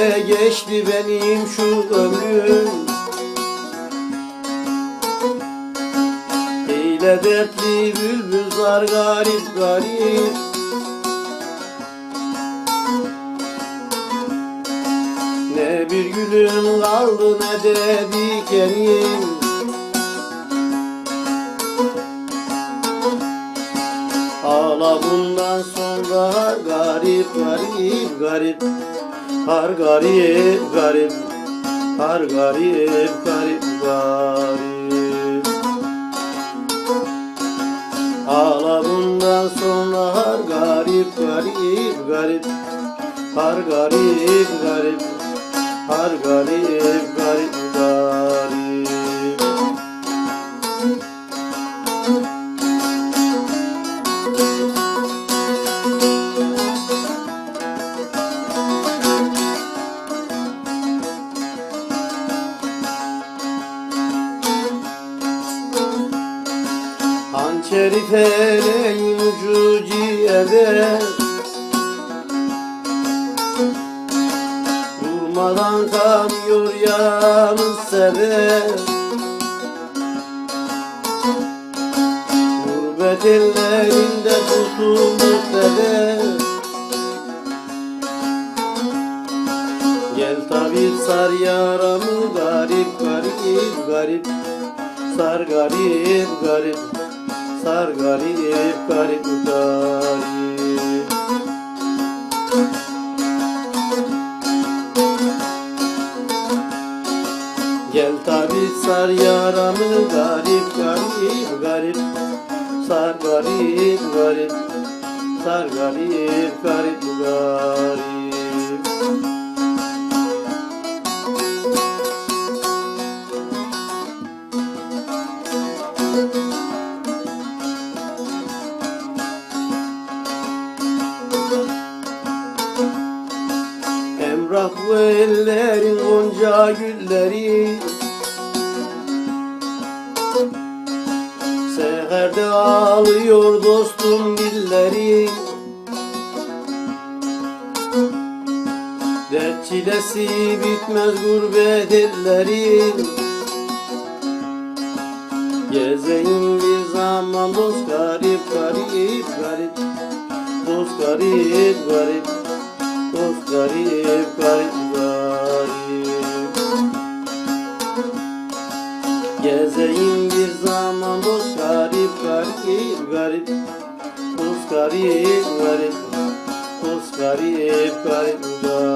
geçti benim şu ömrüm Eyle dertli bülbül zar garip garip. Ne bir gülüm kaldı ne de dikenim Ağla bundan sonra garip garip garip Har garip garip. Har garip garip garip. Ağla bundan sonra har garip garip garip. Har garip garip. Har garip garip garip Hançeri feleğin ucu ciğerde Durmadan kanıyor yaramız sebe Gurbet ellerinde tutulduk dede Gel tabi sar yaramı garip garip garip. Sar garip garip Sar garip garip garip Gel tabi sar yaramı garip garip garip. Sar garip garip Sar garip garip garip Bu ellerin gonca gülleri. Seherde ağlıyor dostum dilleri. Dert çilesi bitmez gurbet ellerin Gezeyim bir zaman dost garip garip garip. Dost garip garip Gezeyim bir zaman dost garip garip garip. Dost garip garip. Dost garip garip. garip